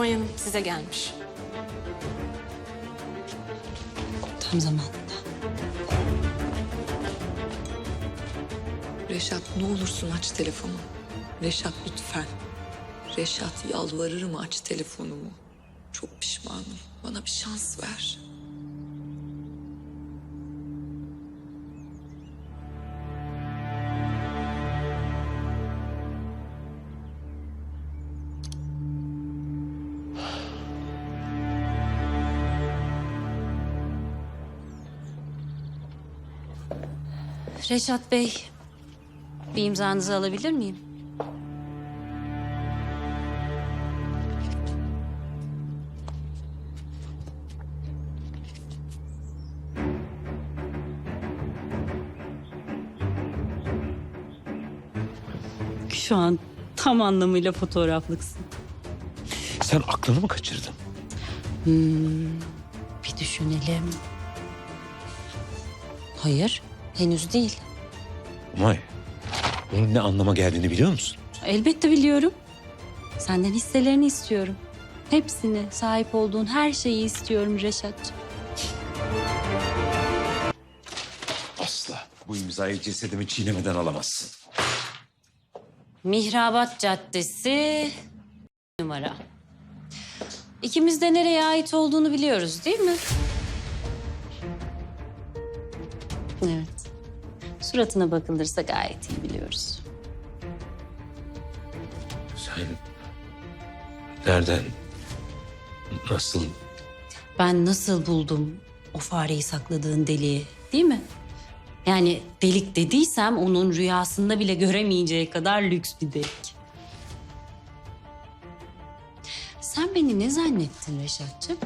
Umay Hanım size gelmiş. Tam zamanında. Reşat ne olursun aç telefonu. Reşat lütfen. Reşat yalvarırım aç telefonumu. Çok pişmanım. Bana bir şans ver. Reşat Bey, bir imzanızı alabilir miyim? Şu an tam anlamıyla fotoğraflıksın. Sen aklını mı kaçırdın? Bir düşünelim. Hayır, henüz değil. Umay, bunun ne anlama geldiğini biliyor musun? Elbette biliyorum. Senden hisselerini istiyorum. Hepsini, sahip olduğun her şeyi istiyorum Reşat'cığım. Asla. Bu imzayı cesedimi çiğnemeden alamazsın. Mihrabat Caddesi numara. İkimiz de nereye ait olduğunu biliyoruz değil mi? Evet. Suratına bakılırsa gayet iyi biliyoruz. Sen nereden, nasıl Ben nasıl buldum o fareyi sakladığın deliği değil mi? Yani delik dediysem onun rüyasında bile göremeyeceği kadar lüks bir delik. Sen beni ne zannettin Reşat'cığım?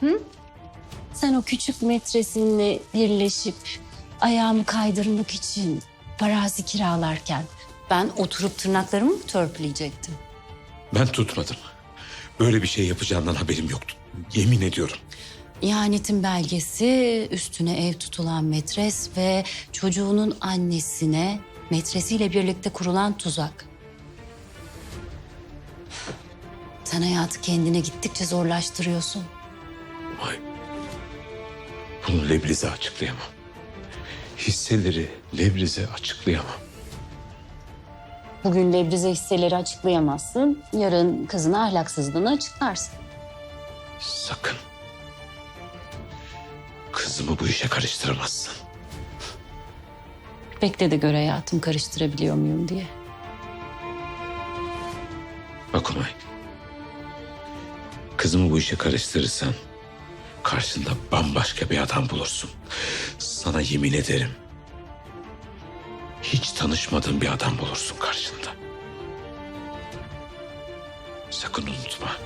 Hı? Sen o küçük metresinle birleşip ayağımı kaydırmak için parazi kiralarken ben oturup tırnaklarımı mı törpüleyecektim? ben tutmadım. Böyle bir şey yapacağından haberim yoktu. Yemin ediyorum. İhanetin belgesi, üstüne ev tutulan metres ve çocuğunun annesine metresiyle birlikte kurulan tuzak. Sen hayatı kendine gittikçe zorlaştırıyorsun. Umay, bunu Lebriz'e açıklayamam. Hisseleri Lebriz'e açıklayamam. Bugün Lebriz'e hisseleri açıklayamazsın, yarın kızına ahlaksızlığını açıklarsın. Sakın. Kızımı bu işe karıştıramazsın. Bekle de gör hayatım karıştırabiliyor muyum diye. Bak Umay. Kızımı bu işe karıştırırsan karşında bambaşka bir adam bulursun. Sana yemin ederim. Hiç tanışmadığın bir adam bulursun karşında. Sakın unutma.